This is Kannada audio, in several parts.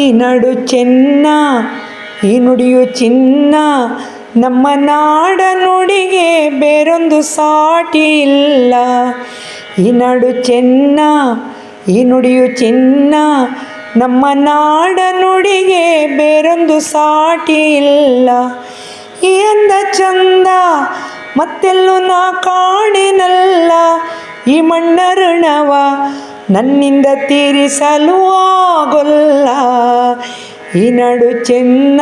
ಈ ನಡು ಚೆನ್ನ, ಈ ನುಡಿಯು ಚಿನ್ನ. ನಮ್ಮ ನಾಡ ನುಡಿಗೆ ಬೇರೊಂದು ಸಾಟಿ ಇಲ್ಲ. ಈ ನಡು ಚೆನ್ನ, ಈ ನುಡಿಯು ಚಿನ್ನ. ನಮ್ಮ ನಾಡ ನುಡಿಗೆ ಬೇರೊಂದು ಸಾಟಿ ಇಲ್ಲ. ಈ ಅಂದ ಚಂದ, ಮತ್ತೆಲ್ಲೂ ನಾ ಕಾಣಿನಲ್ಲ ಈ ಮಣ್ಣ ಋಣವ ನನ್ನಿಂದ ತೀರಿಸಲು ಆಗೊಲ್ಲ. ಈ ನಡು ಚೆನ್ನ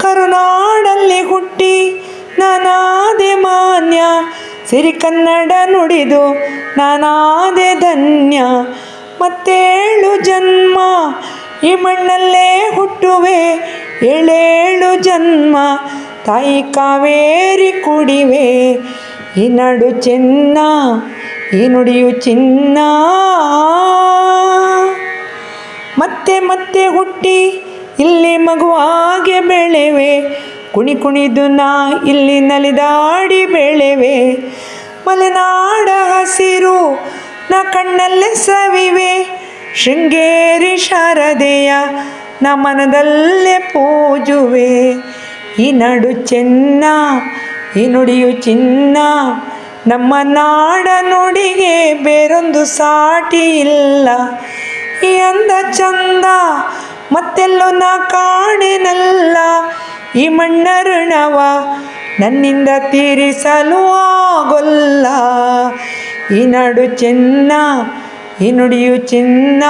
ಕರುನಾಡಲ್ಲಿ ಹುಟ್ಟಿ ನಾನಾದೆ ಮಾನ್ಯ. ಸಿರಿ ಕನ್ನಡ ನುಡಿದು ನಾನಾದೆ ಧನ್ಯ. ಮತ್ತೇಳು ಜನ್ಮ ಈ ಮಣ್ಣಲ್ಲೇ ಹುಟ್ಟುವೆ. ಏಳೇಳು ಜನ್ಮ ತಾಯಿ ಕಾವೇರಿ ಕುಡಿವೆ. ಈ ನಡು ಚೆನ್ನ, ಈ ನುಡಿಯು ಚಿನ್ನ. ಮತ್ತೆ ಮತ್ತೆ ಹುಟ್ಟಿ ಇಲ್ಲಿ ಮಗುವಾಗೆ ಬೆಳೆವೆ, ಕುಣಿ ಕುಣಿದು ನಾ ಇಲ್ಲಿ ನಲಿದಾಡಿ ಬೆಳೆವೆ. ಮಲೆನಾಡ ಹಸಿರು, ನಾ ಕಣ್ಣಲ್ಲೇ ಸವಿವೆ. ಶೃಂಗೇರಿ ಶಾರದೆಯ, ನಾ ಮನದಲ್ಲೇ ಪೂಜುವೆ. ಈ ನಡು ಚೆನ್ನ ಈ ನುಡಿಯು ಚಿನ್ನ, ನಮ್ಮ ನಾಡ ನುಡಿಗೆ ಬೇರೊಂದು ಸಾಟಿ ಇಲ್ಲ. ಈ ಅಂದ ಚಂದ, ಮತ್ತೆಲ್ಲೋ ನಾ ಕಾಣೆನಲ್ಲ. ಈ ಮಣ್ಣ ಋಣವ ನನ್ನಿಂದ ತೀರಿಸಲು ಆಗೊಲ್ಲ. ಈ ನಡು ಚಿನ್ನ, ಈ ನುಡಿಯು ಚಿನ್ನ.